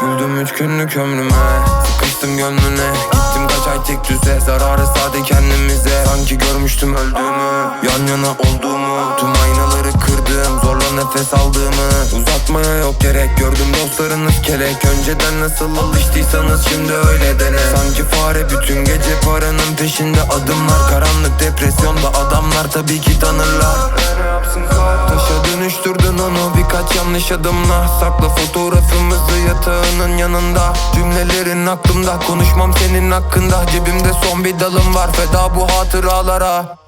Güldüm üç günlük ömrüme. Sıkıştım gönlüne. Gittim kaç ay tek düze. Zararı sade kendimize. Sanki görmüştüm öldüğümü. Yan yana olduğumu. Tüm aynaları kırdım. Zorla nefes gerek Dostlarınız kelek Önceden nasıl alıştıysanız şimdi öyle dene. Sanki fare bütün gece paranın peşinde Adımlar. Karanlık depresyonda Adamlar tabii ki tanırlar. Taşa dönüştürdün onu birkaç yanlış adımla. Sakla fotoğrafımızı yatağının yanında. Cümlelerin aklımda konuşmam senin hakkında. Cebimde son bir dalım var feda bu hatıralara.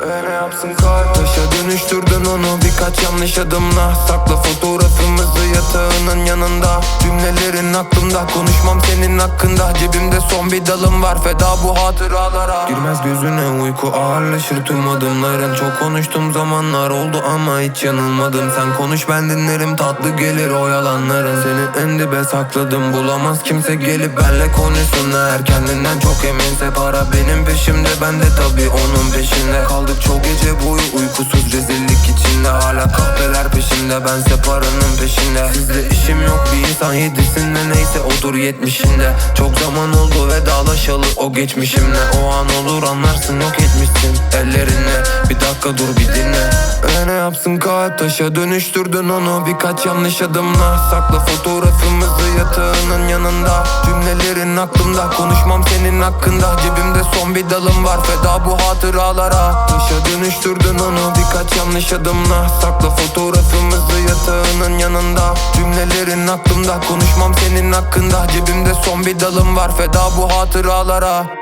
E ne yapsın kalp Taşa dönüştürdün onu birkaç yanlış adımla. Sakla fotoğrafımızı hakkında Cebimde son bir dalım var. Feda bu hatıralara. Girmez gözüne uyku ağırlaşır tüm adımların. Çok konuştum zamanlar oldu ama hiç yanılmadım. Sen konuş ben dinlerim tatlı gelir o yalanların. Seni en dibe sakladım bulamaz kimse gelip benle konuşsun Eğer kendinden çok eminse para benim peşimde Ben de tabi onun peşinde. Kaldık çok gece boyu uykusuz Hala peşimde bense paranın peşinde. Sizde işim yok bir insan yedisinde neyse odur yetmişinde. Çok zaman oldu vedalaşalı o geçmişimle. O an olur anlarsın yok etmişsin ellerini Bir dakika dur bir dinle. E ne yapsın kalp taşa dönüştürdün onu. Birkaç yanlış adımla Sakla fotoğrafımızı yatağının yanında. Cümlelerin aklımda konuşmam senin hakkında. Cebimde son bir dalım var feda bu hatıralara. Taşa dönüştürdün onu birkaç yanlış adımla Sakla fotoğrafımızı Konuşmam senin hakkında. Cebimde son bir dalım var. Feda bu hatıralara